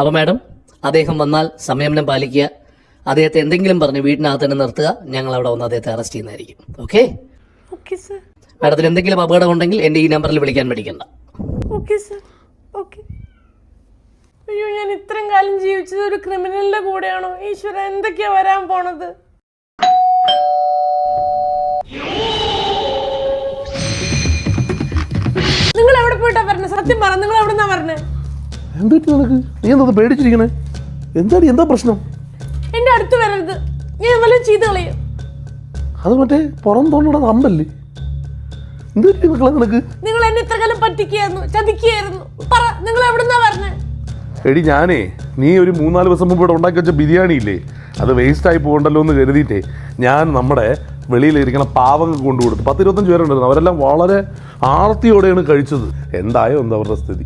അപ്പോൾ മാഡം അദ്ദേഹം വന്നാൽ സംയമനം പാലിക്കുക. അദ്ദേഹത്തെ എന്തെങ്കിലും പറഞ്ഞ് വീട്ടിനകത്ത് തന്നെ നിർത്തുക. ഞങ്ങൾ അവിടെ വന്ന് അദ്ദേഹത്തെ അറസ്റ്റ് ചെയ്യുന്നതായിരിക്കും. ഓക്കെ മാഡത്തിന് എന്തെങ്കിലും അപകടം ഉണ്ടെങ്കിൽ എന്റെ ഈ നമ്പറിൽ വിളിക്കാൻ പഠിക്കണ്ട ഓക്കെ സർ ഓക്കെ അയ്യോ ഞാൻ ഇത്രയും കാലം ജീവിച്ചത് ഒരു ക്രിമിനലിന്റെ കൂടെയാണോ? ഈശ്വര എന്തൊക്കെയാ വരാൻ പോണത്? നിങ്ങൾ എവിടെ പോയിട്ടാ പറഞ്ഞത് സത്യം പറ നിങ്ങൾ എവിടെന്നാ പറഞ്ഞേ എന്ത് പറ്റി നിനക്ക്? നീ എന്താ പേടിച്ചിരിക്കണേ? എന്താടി എന്താ പ്രശ്നം? എന്റെ അടുത്ത് വരരുത്. ഞാൻ എന്തെല്ലാം ചെയ്ത് കളയും. അത് മറ്റേ പുറം തോന്നിടത് അമ്പല്ലേ? എന്ത് പറ്റി മക്കളെ നിനക്ക്? നിങ്ങൾ എന്നെ ഇത്ര കാലം പറ്റിക്കായിരുന്നു ചതിക്കായിരുന്നു പറ നിങ്ങൾ എവിടുന്നാ പറഞ്ഞേ എടി ഞാനേ നീ ഒരു മൂന്നാൽ ദിവസം മുമ്പ് ഇവിടെ ഉണ്ടാക്കി വെച്ച ബിരിയാണി ഇല്ലേ? അത് വേസ്റ്റ് ആയി പോകണ്ടല്ലോ എന്ന് കരുതിയിട്ടേ ഞാൻ നമ്മുടെ വെളിയിലിരിക്കണ പാവങ്ങൾക്ക് കൊണ്ടു കൊടുത്തു പത്തിരുപത്തഞ്ച് പേരുണ്ടായിരുന്നു. അവരെല്ലാം വളരെ ആർത്തിയോടെയാണ് കഴിച്ചത്. എന്തായോ എന്താ അവരുടെ സ്ഥിതി?